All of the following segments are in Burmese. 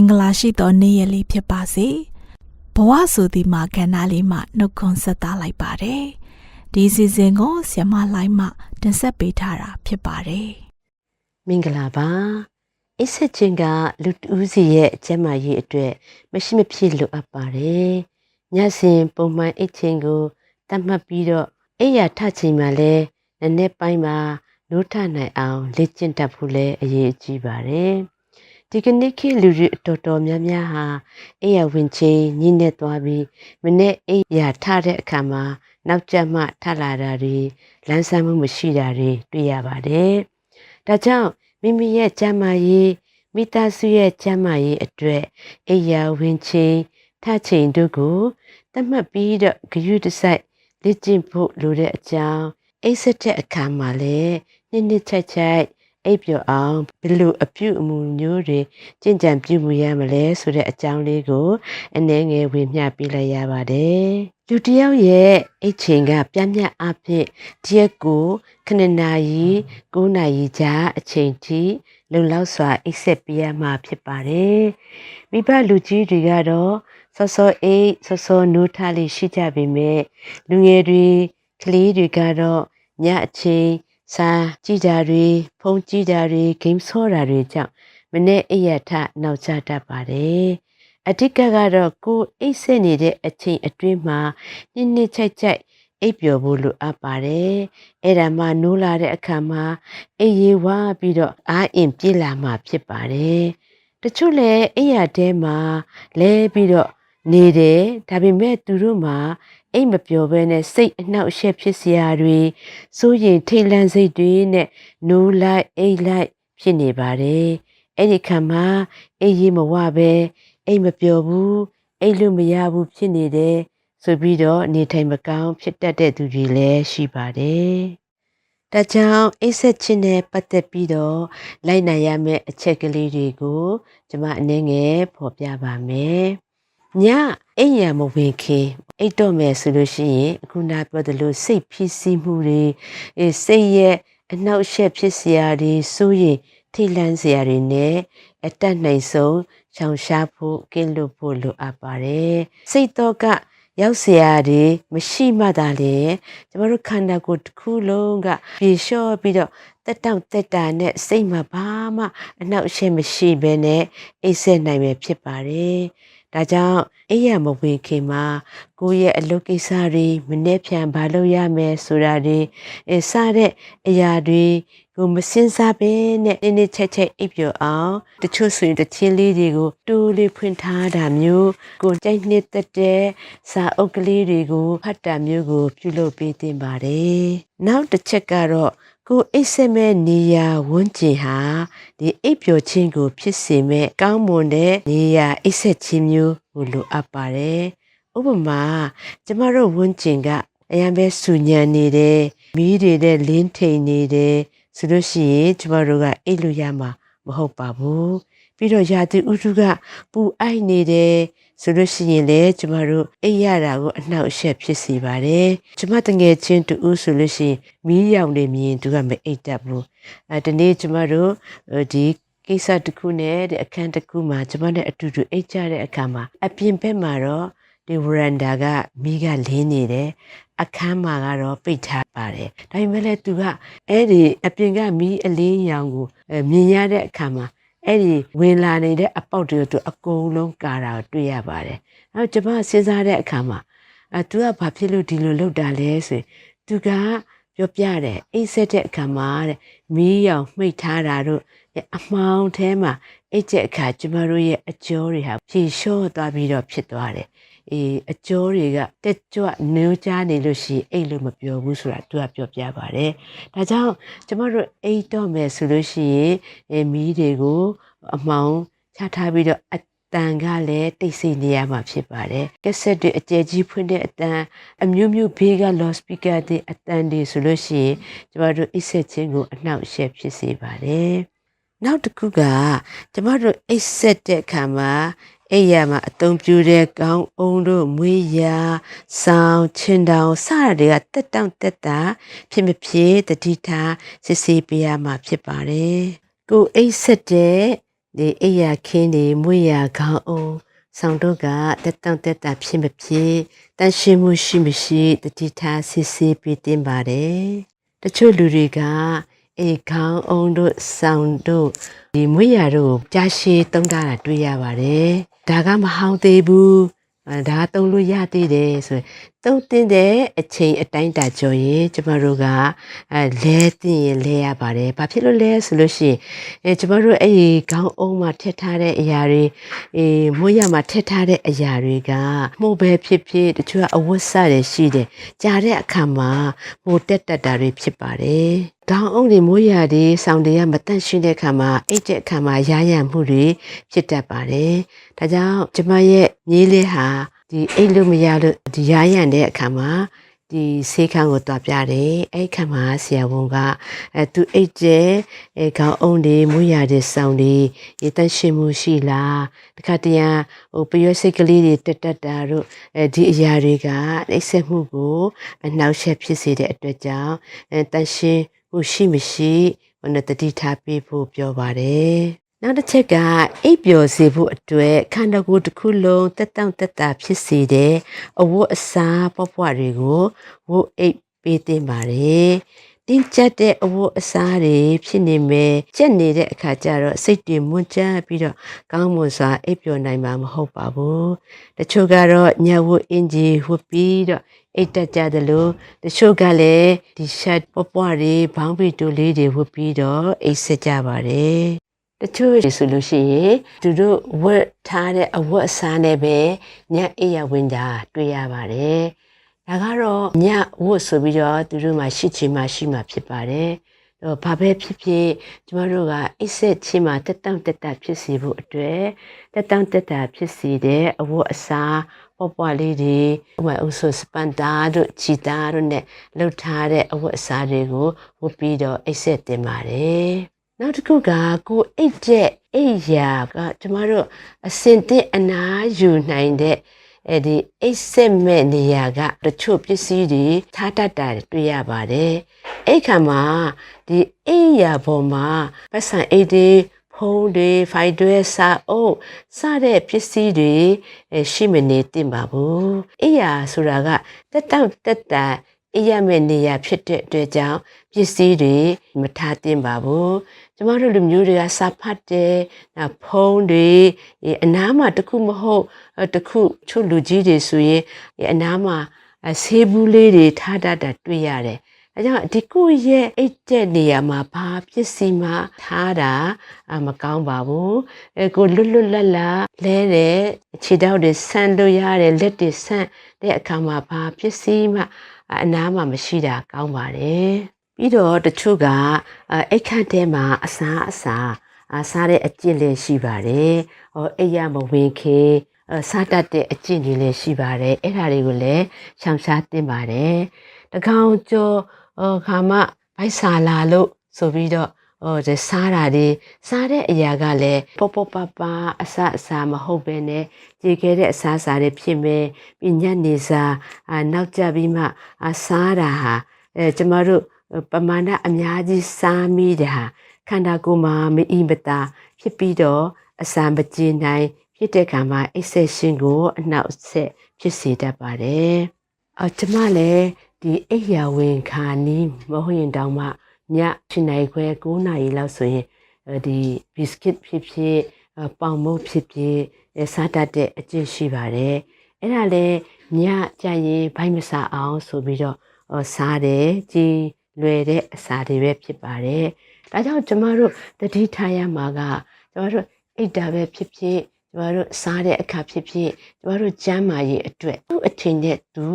မင်္ဂလာရှိသောနေ့ရက်လေးဖြစ်ပါစေဘဝဆိုဒီမှာခန္ဓာလေးမှနှုတ်ခွန်းဆက်သားလိုက်ပါတယ်ဒီစီစဉ်ကိုဆ iam လိုင်းမှတင်ဆက်ပေးထားတာဖြစ်ပါတယ်မင်္ဂလာပါအစ်စ်ချင်းကလူတဦးစီရဲ့အကျမ်းမာရေးအတွက်မရှိမဖြစ်လိုအပ်ပါတယ်ညစဉ်ပုံမှန်အိတ်ချင်းကိုတတ်မှတ်ပြီးတော့အိယာထချိန်မှာလဲနည်းနည်းပိုင်းမှာနိုးထနိုင်အောင်လေ့ကျင့်တတ်ဖို့လဲအရေးကြီးပါတယ် ဒီကနေ့ခေတ်လူတွေအတော်တော်များများဟာအိယာဝင်ချင်းညှိနေသွားပြီးမနေ့အိယာထတဲ့အခါမှာနောက်ကျမှထလာတာတွေလန်းဆန်းမှုမရှိတာတွေတွေ့ရပါတယ်ဒါကြောင့်မိမိရဲ့ကျမ်းမာရေးမိသားစုရဲ့ကျမ်းမာရေးအတွက်အိယာဝင်ချင်းထချိန်တို့ကိုသတ်မှတ်ပြီးတော့ဂရုတစိုက်လေ့ကျင့်ဖို့လိုတဲ့အကြောင်းအိတ်ဆက်တဲ့အခါမှာလည်းနှစ်နှစ်ချိုက်ချိုက် အိပ်ပျော်အောင်ဘယ်လိုအပြုအမူမျိုးတွေကြင်ကြံပြုမှုရမလဲဆိုတဲ့အကြောင်းလေးကိုအနည်းငယ်ဝေမျှပေးလိုက်ရပါတယ်လူတစ်ယောက်ရဲ့အိတ်ချိန်ကပြင်းပြအဖြစ်ဒီရက်ကိုခဏနာရီ9နာရီကြာအချိန်ထိလုံလောက်စွာအိတ်ဆက်ပြရမှာဖြစ်ပါတယ်မိဘလူကြီးတွေကတော့စောစောအိတ်စောစောနိုးထားလေးရှိကြပေမဲ့လူငယ်တွေကလေးတွေကတော့ညအချိန် စာကြည့်တာတွေဖုန်းကြည့်တာတွေဂိမ်းဆောတာတွေကြောင့်မနေ့အိရထနောက်ကျတတ်ပါတယ်အဓိကကတော့ကိုယ်အိတ်ဆက်နေတဲ့အချိန်အတွင်းမှာနှစ်နှစ်ချိုက်ချိုက်အိပ်ပျော်ဖို့လိုအပ်ပါတယ်အဲ့ဒါမှနိုးလာတဲ့အခါမှာအိပ်ရေးဝါပြီးတော့အားအင်ပြေးလာမှဖြစ်ပါတယ်တချို့လည်းအိပ်ရတဲမှာလဲပြီးတော့နေတယ်ဒါပေမဲ့သူတို့မှာ အိမ်မပျော်ဘဲနဲ့စိတ်အနှောက်အယှက်ဖြစ်စရာတွေစိုးရင်ထိတ်လန့်စိတ်တွေနဲ့နိုးလိုက်အိတ်လိုက်ဖြစ်နေပါတယ်အဲ့ဒီခါမှာအိမ်ကြီးမဝပဲအိမ်မပျော်ဘူးအိမ်လို့မရဘူးဖြစ်နေတယ်ဆိုပြီးတော့နေထိုင်မကောင်းဖြစ်တတ်တဲ့သူတွေလည်းရှိပါတယ်ဒါကြောင့်အိတ်ဆက်ခြင်းနဲ့ပတ်သက်ပြီးတော့လိုက်နိုင်ရမယ့်အချက်ကလေးတွေကို ကျွန်မအနည်းငယ်ဖော်ပြပါမယ် ညအိမ်ရမဝင်ခင်အိတ်တော့မယ်ဆိုလို့ရှိရင်အခုနပြောသလိုစိတ်ဖြစ်စီမှုတွေစိတ်ရဲ့အနှောက်အယှက်ဖြစ်စရာတွေစိုးရင်ထိတ်လန့်စရာတွေနဲ့အတက်နိုင်ဆုံးချောင်ရှားဖို့ကင်းလွတ်ဖို့လိုအပ်ပါတယ်စိတ်တော့ကရောက်စရာတွေမရှိမှသာလေကျမတို့ခန္ဓာကိုယ်တစ်ခုလုံးကပြေလျှော့ပြီးတော့တက်တောင့်တက်တာနဲ့စိတ်မှာဘာမှအနှောက်အယှက်မရှိဘဲနဲ့အိပ်စက်နိုင်ပဲဖြစ်ပါတယ် ဒါကြောင့်အိယာမဝင်ခင်မှာကိုယ့်ရဲ့အလုပ်ကိစ္စတွေမနှဲဖြန်ဘာလုပ်ရမယ်ဆိုတာတွေအဲစတဲ့အရာတွေကိုမစင်စားဘဲနဲ့နည်းနည်းချက်ချက်အိပ်ပျော်အောင်တချို့ဆိုရင်တချင်းလေးတွေကိုတူလေးဖွင့်ထားတာမျိုးကိုကြိုက်နှစ်သက်တဲ့စာအုပ်ကလေးတွေကိုဖတ်တာမျိုးကိုပြုလုပ်ပေးသင့်ပါတယ်နောက်တစ်ချက်ကတော့ ကိုအိတ်ဆက်မဲ့နေရာဝန်းကျင်ဟာဒီအိပ်ပျော်ခြင်းကို ဖြစ်စေမဲ့ကောင်းမွန်တဲ့နေရာအိတ်ဆက်ခြင်းမျိုးကိုလိုအပ်ပါတယ်။ဥပမာကျမတို့ဝန်းကျင်ကအရန်ပဲဆူညံနေတယ်မီးတွေနဲ့လင်းထိန်နေတယ်ဆိုလို့ရှိရင်ကျမတို့ကအိတ်လို့ရမှာမဟုတ်ပါဘူး။ပြီးတော့ရာသီဥတုကပူအိုက်နေတယ် ဆိုလို့ရှိရင်လည်းကျမတို့အိပ်ရတာကိုအနှောက်အယှက်ဖြစ်စေပါတယ်။ကျမတငယ်ချင်းတူဦးဆိုလို့ရှိရင်မီးရောင်နေမြင်သူကမအိပ်တတ်ဘူး။အဲဒီနေ့ကျမတို့ဒီကိစ္စတစ်ခုနဲ့တဲ့အခန်းတစ်ခုမှာကျမနဲ့အတူတူအိတ်ကြတဲ့အခါမှာအပြင်ဘက်မှာတော့ဒီဝရန်ဒါကမိကလင်းနေတယ်အခန်းမှာကတော့ပိတ်ထားပါတယ်ဒါပေမဲ့လည်းသူကအဲ့ဒီအပြင်ကမီးအလင်းရောင်ကိုမြင်ရတဲ့အခါမှာ အဲ့ဒီဝင်လာနေတဲ့အပေါက်တွေကိုသူအကုန်လုံးကာတာကိုတွေ့ရပါတယ်အဲတော့ကျမစဉ်းစားတဲ့အခါမှာအဲသူကဘာဖြစ်လို့ဒီလိုလုပ်တာလဲဆိုရင်သူကပြောပြတယ်အိတ်ဆက်တဲ့အခါမှာတဲ့မီးရောင်မှိတ်ထားတာတို့အမောင်ထဲမှာအိတ်တဲ့အခါကျမတို့ရဲ့အကျော်တွေဟာဖြေလျှော့သွားပြီးတော့ဖြစ်သွားတယ် အေးအကျော်တွေကတက်ကြွနှိုးချနေလို့ရှိရင်အိတ်လို့မပြောဘူးဆိုတာသူကပြောပြပါတယ်။ဒါကြောင့်ကျမတို့အိတ်တော့မယ်ဆိုလို့ရှိရင်အဲမီးတွေကိုအမောင်ချထားပြီးတော့အတန်ကလည်းတိတ်ဆိတ်နေရမှာဖြစ်ပါတယ်။ကက်ဆက်တွေအကျယ်ကြီးဖွင့်တဲ့အတန်အမျိုးမျိုးဘေးက loud speaker တွေအတန်တွေဆိုလို့ရှိရင်ကျမတို့အိတ်ဆက်ခြင်းကိုအနှောက်အယှက်ဖြစ်စေပါတယ်။နောက်တစ်ခုကကျမတို့အိတ်ဆက်တဲ့အခါမှာ အဲ့ရမှာအသုံးပြုတဲ့ကောင်းအုံတို့မွေးရာဆောင်းချင်တောင်စရတွေကတက်တောင့်တက်တာဖြစ်မဖြစ်တတိထားစစ်ဆေးပေးရမှာဖြစ်ပါတယ်ကိုအိတ်ဆက်တဲ့ဒီအိယာခင်းဒီမွေရခေါင်းအောင်ဆောင်တို့ကတက်တောင့်တက်တာဖြစ်မဖြစ်တန်ရှင်းမှုရှိမရှိတတိထားစစ်ဆေးပြီးတင်ပါတယ်တချို့လူတွေက အေခေါင်းအောင်တို့ဆောင်တို့ဒီမွေရတို့ကြားရှိတုံးတာတွေ့ရပါတယ်ဒါကမဟောင်းသေးဘူးအဲဒါတုံးလို့ရသေးတယ်ဆိုရင်တုံးတင်တဲ့အချိန်အတိုင်းတာကြော်ရင်ကျမတို့ကအဲလဲတင်ရင်လဲရပါတယ်ဘာဖြစ်လို့လဲဆိုလို့ရှိရင်အဲကျမတို့အဲ့ဒီခေါင်းအုံးမှာထည့်ထားတဲ့အရာတွေအေးမွေးရမှာထည့်ထားတဲ့အရာတွေကမှုပဲဖြစ်ဖြစ်တချို့ကအဝတ်စတွေရှိတယ်ကြားတဲ့အခါမှာဟိုတက်တက်တာတွေဖြစ်ပါတယ် တောင်အုံတွေမိုးရတွေဆောင်းတွေကမတန့်ရှင်းတဲ့အခါမှာအိတ်တဲ့အခါမှာရာရမှုတွေဖြစ်တတ်ပါတယ်။ဒါကြောင့်ကျမရဲ့မြေးလေးဟာဒီအိတ်လို့မရလို့ဒီရာရတဲ့အခါမှာဒီဆေးခန်းကိုတွားပြတယ်။အဲ့ခါမှာဆရာဝန်ကအဲသူအိတ်တဲ့အဲခေါင်းအုံတွေမိုးရတွေဆောင်းတွေရေတန့်ရှင်းမှုရှိလား။တခါတရံဟိုပရွေးစိတ်ကလေးတွေတက်တက်တာတို့အဲဒီအရာတွေကနှိမ့်ဆက်မှုကိုအနှောက်အယှက်ဖြစ်စေတဲ့အတွက်ကြောင့်အဲတန့်ရှင်း မှုရှိမရှိဟိုနဲ့တတိထားပေးဖို့ပြောပါတယ်။နောက်တစ်ချက်ကအိပ်ပျော်စေဖို့အတွက်ခန္ဓာကိုယ်တစ်ခုလုံးတက်တောင့်တက်တာဖြစ်စေတဲ့အဝတ်အစားပွားပွားတွေကိုဝတ်အိပ်ပေးတင်ပါတယ်။တင်းကျပ်တဲ့အဝတ်အစားတွေဖြစ်နေမယ်ကျက်နေတဲ့အခါကျတော့စိတ်တွေမွန်းကျပ်ပြီးတော့ကောင်းမွန်စွာအိပ်ပျော်နိုင်မှာမဟုတ်ပါဘူး။တချို့ကတော့ညဝတ်အင်ဂျီဝတ်ပြီးတော့ အိတ်တက်ကြတယ်လို့တချို့ကလည်းဒီရှတ်ပွားပွားတွေဘောင်းပီတူလေးတွေဝတ်ပြီးတော့အိတ်ဆက်ကြပါတယ်တချို့ဆိုလို့ရှိရင်သူတို့ဝတ်ထားတဲ့အဝတ်အစားနဲ့ပဲညအိပ်ရဝင်ကြတွေ့ရပါတယ်ဒါကတော့ညဝတ်ဆိုပြီးတော့သူတို့မှရှိချင်မှရှိမှဖြစ်ပါတယ်တော့ဘာပဲဖြစ်ဖြစ်ကျမတို့ကအိတ်ဆက်ချင်းမှာတက်တောင့်တက်တာဖြစ်စီဖို့အတွက်တက်တောင့်တက်တာဖြစ်စီတဲ့အဝတ်အစား ပေါ်ပွားလေးတွေဥပမာဥဆိုစပန်တာတို့ချီတာတို့နဲ့လှုပ်ထားတဲ့အဝတ်အစားတွေကိုဝတ်ပြီးတော့အိတ်ဆက်တင်ပါတယ်နောက်တစ်ခုကကိုအိတ်တဲ့အိတ်ရာကကျမတို့အစင်တဲ့အနာယူနိုင်တဲ့အဲ့ဒီအိတ်ဆက်မဲ့နေရာကတချို့ပစ္စည်းတွေထားတတ်တာတွေ့ရပါတယ်အဲ့ခါမှာဒီအိတ်ရာပေါ်မှာပတ်စံအိတ်တွေ ဖုံးတွေဖိုင်တွေစာအုပ်စတဲ့ပစ္စည်းတွေရှိမနေတင်ပါဘူးအိတ်ရာဆိုတာကတက်တောက်တက်တာအိရမဲ့နေရာဖြစ်တဲ့အတွက်ကြောင့်ပစ္စည်းတွေမထားတင်ပါဘူးကျမတို့လူမျိုးတွေကစာဖတ်တယ်နောက်ဖုံးတွေအနားမှာတခုမဟုတ်တခုချို့လူကြီးတွေဆိုရင်အနားမှာဆေးဘူးလေးတွေထားတတ်တာတွေ့ရတယ် အဲကြောင့်ဒီကုရဲ့အိတ်တဲ့နေရာမှာဘာပစ္စည်းမှထားတာမကောင်းပါဘူးအဲကိုလွတ်လွတ်လပ်လပ်လဲတဲ့ခြေထောက်တွေဆန့်လို့ရတယ်လက်တွေဆန့်တဲ့အခါမှာဘာပစ္စည်းမှအနားမှာမရှိတာကောင်းပါတယ်ပြီးတော့တချို့ကအိတ်ခတ်ထဲမှာအစားအစာအစားတဲ့အကျင့်လေးရှိပါတယ်ဟောအိတ်ရမဝင်ခေစားတတ်တဲ့အကျင့်တွေလည်းရှိပါတယ်အဲ့ဒါတွေကိုလည်းရှောင်ရှားတင်ပါတယ် တကောင်ကျော်ခါမှဗိုက်စာလာလို့ဆိုပြီးတော့ဟိုဒီစားတာဒီစားတဲ့အရာကလည်းပေါ့ပေါ့ပါပါအဆအစာမဟုတ်ပဲနဲ့ကြေခဲတဲ့အစားအစာတွေဖြစ်မယ်ပြီးညနေစာအာနောက်ကြပြီးမှအစားတာဟာအဲကျမတို့ပမာဏအများကြီးစားမိတဲ့ဟာခန္ဓာကိုယ်မှာမအီမတာဖြစ်ပြီးတော့အစာမကျေနိုင် ဖြစ်တဲ့ခါမှာအိပ်ဆက်ရှင်ကိုအနောက်ဆက်ဖြစ်စေတတ်ပါတယ်။အော်ကျမလည်း ဒီအိပ်ယာဝင်ခါနီးမဟုတ်ရင်တောင်မှည7နိုင်ခွဲ9နာရီလောက်ဆိုရင်ဒီဘစ်ကစ်ဖြစ်ဖြစ်ပေါင်မုတ်ဖြစ်ဖြစ်စားတတ်တဲ့အကျင့်ရှိပါတယ်အဲ့ဒါလည်းညကြရင်ဘိုက်မစားအောင်ဆိုပြီးတော့စားတယ်ကြီးလွယ်တဲ့အစာတွေပဲဖြစ်ပါတယ်ဒါကြောင့်ကျမတို့တတိထားရမှာကကျမတို့အိတ်တာပဲဖြစ်ဖြစ် ကျမတို့စားတဲ့အခါဖြစ်ဖြစ်ကျမတို့ကျမ်းမာရေးအတွက်သူ့အထင်နဲ့သူ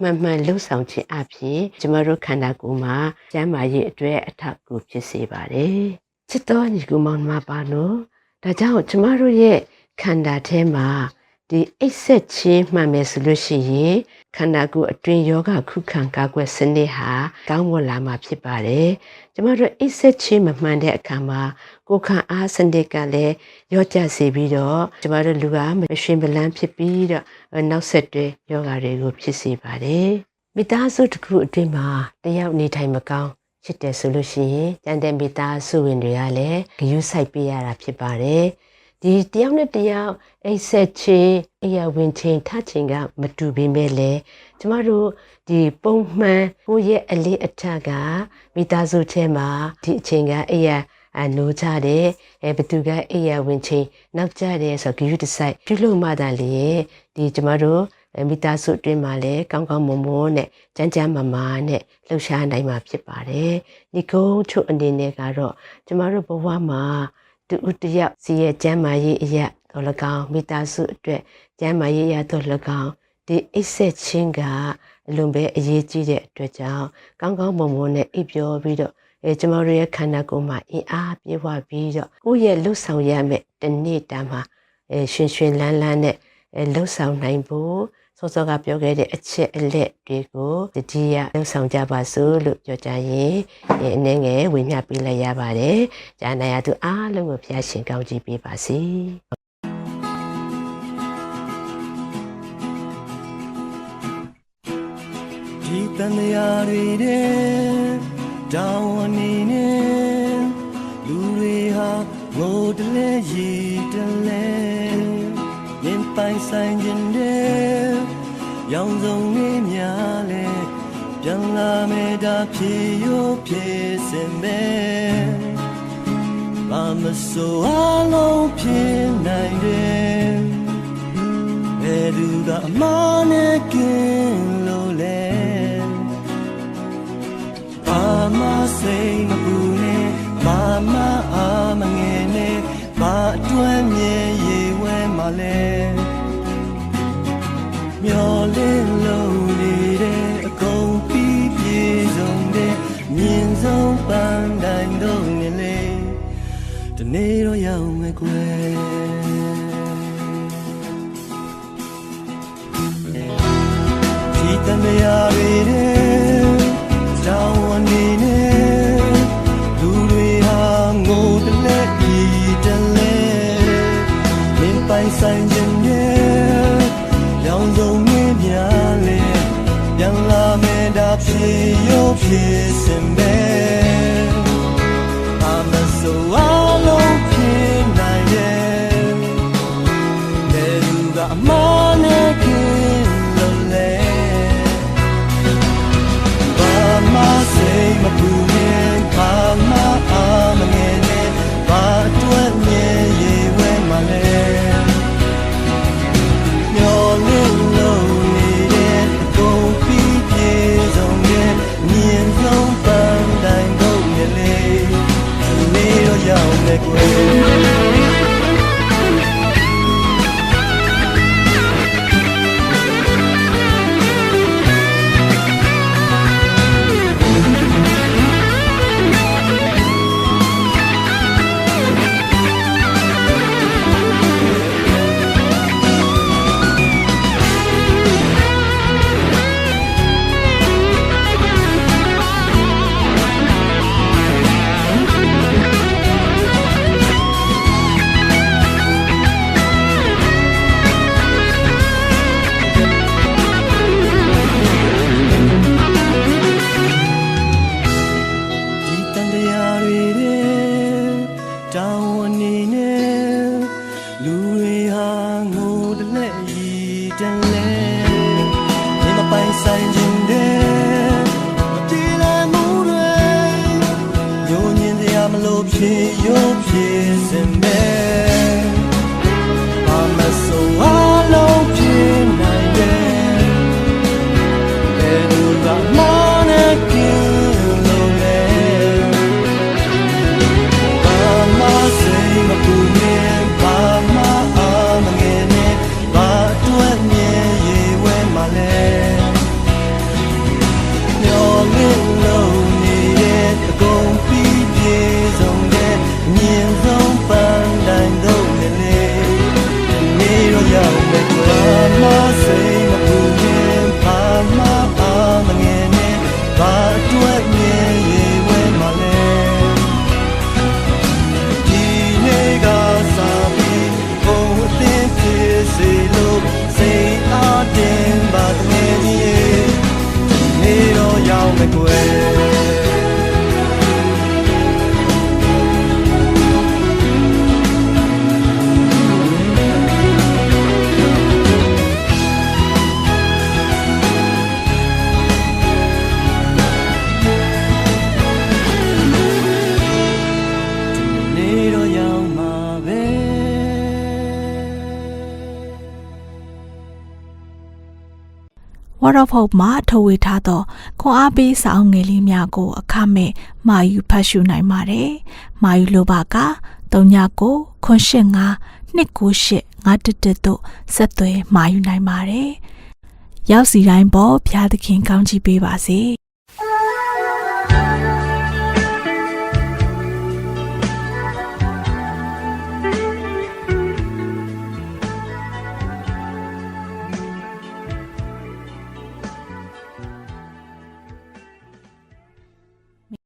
မှန်မှန်လှုပ်ဆောင်ခြင်းအပြင်ကျမတို့ခန္ဓာကိုယ်မှာကျမ်းမာရေးအတွက်အထောက်အကူဖြစ်စေပါတယ်ချစ်တော်ညီကူမောင်နှမပါလို့ဒါကြောင့်ကျမတို့ရဲ့ခန္ဓာထဲမှာဒီအိတ်ဆက်ချင်းမှန်မယ်ဆိုလို့ရှိရင်ခန္ဓာကိုယ်အတွင်းယောဂခုခံကာကွယ်စနစ်ဟာကောင်းမွန်လာမှာဖြစ်ပါတယ်။ကျမတို့အိတ်ဆက်ချင်းမမှန်တဲ့အခါမှာ ကိုယ်ခံအားစနစ်ကလည်းရော့ကျစေပြီးတော့ကျမတို့လူကမရှင်ဗလန်းဖြစ်ပြီးတော့နောက်ဆက်တွဲယောဂတွေကိုဖြစ်စေပါတယ်။မိသားစုတစ်ခုအတွင်းမှာတယောက်နေထိုင်မကောင်းချစ်တယ်ဆိုလို့ရှိရင်ကျန်တဲ့မိသားစုဝင်တွေကလည်းဂရုစိုက်ပေးရတာဖြစ်ပါတယ်ဒီတယောက်နဲ့တယောက်အိတ်ဆက်ချင်းအရာဝင်ချင်းထချင်းကမတူပေမဲ့လည်းကျမတို့ဒီပုံမှန်ကိုယ့်ရဲ့အလေးအထက်ကမိသားစုထဲမှာဒီအချိန်ကအရာ အနိုးကြတယ်အဲဘသူကအိယာဝင်ချင်းနောက်ကြတယ်ဆိုတော့ဂရုတစိုက်ပြုလို့မှသာလေဒီကျမတို့အဲမိသားစုအတွင်းမှာလည်းကောင်းကောင်းမွန်မွန်နဲ့ကြမ်းကြမ်းမာမာနဲ့လှူရှားနိုင်မှာဖြစ်ပါတယ်ဒီကုန်းချုပ်အနေနဲ့ကတော့ကျမတို့ဘဝမှာတူဦးတယောက်စီရဲ့ကျမ်းမာရေးအရာတော်၎င်းမိသားစုအတွက်ကျမ်းမာရေးအရာတော်၎င်းဒီအိတ်ဆက်ချင်းကအလွန်ပဲအရေးကြီးတဲ့အတွက်ကြောင့်ကောင်းကောင်းမွန်မွန်နဲ့အိပ်ပျော်ပြီးတော့ အဲကျမတို့ရဲ့ခန္ဓာကိုယ်မှာအင်အားပြေဝပြီးတော့ကိုယ့်ရဲ့လှုပ်ဆောင်ရမယ့်တနေ့တာမှာအဲရှင်ရှင်လန်းလန်းနဲ့အဲလှုပ်ဆောင်နိုင်ဖို့စောစောကပြောခဲ့တဲ့အချက်အလက်တွေကိုတတိယလှုပ်ဆောင်ကြပါစို့လို့ပြောကြရင်အဲအနေငယ်ဝင်မြပေးလိုက်ရပါတယ်။ဂျာနာရသူအားလုံးကိုဖျားရှင်ကောင်းချီးပေးပါစေ။ဒီတန် တရားတွေတဲ့တောင်းဝနေနဲ့လူတွေဟာငိုတလဲရီတလဲမြင်ပိုင်ဆိုင်ခြင်းတဲ့ရောင်စုံလေးများလဲပြန်လာမေတာဖြေရိုးဖြေစင်မဲ့ဘာမဆိုအလုံးဖြစ်နိုင်တယ်ဘယ်သူကအမနဲ့ကင်း မစိတ်မပူနဲ့ဘာမအားမငယ်နဲ့ဘာအတွန်းမြဲရေဝဲမှလဲမျောလင်းလုံးနေတဲ့အကုန်ပြီးပြေဆုံးတဲ့မြင်ဆုံးပန်းတိုင်းတော့နေလေတနေ့တော့ရောက်မယ်ကွယ် ဆိုင်ခြင်းနဲ့ရောင်စုံမင်းများလဲပြန်လာမယ်ဒါဖြစ်ရောဖြစ်စင်ပဲအမဆိုအလုံးဖြစ်နိုင်ရဲ့တဲ့လူကအမနဲ့ခင်လို့လဲဘာမစိတ်မပူ လို့ဖြ Word of Hope မှာထုတ်ဝေထားသောခွန်အားပေးစာအုပ်ငယ်လေးများကို အခမဲ့မှာယူဖတ်ရှုနိုင်ပါတယ်။မှာယူလိုပါက39ခွန်85 298 511တို့ဆက်သွယ်မှာယူနိုင်ပါတယ်။ရောက်စီတိုင်းပေါ်ဖျားသခင်ကောင်းချီးပေးပါစေ။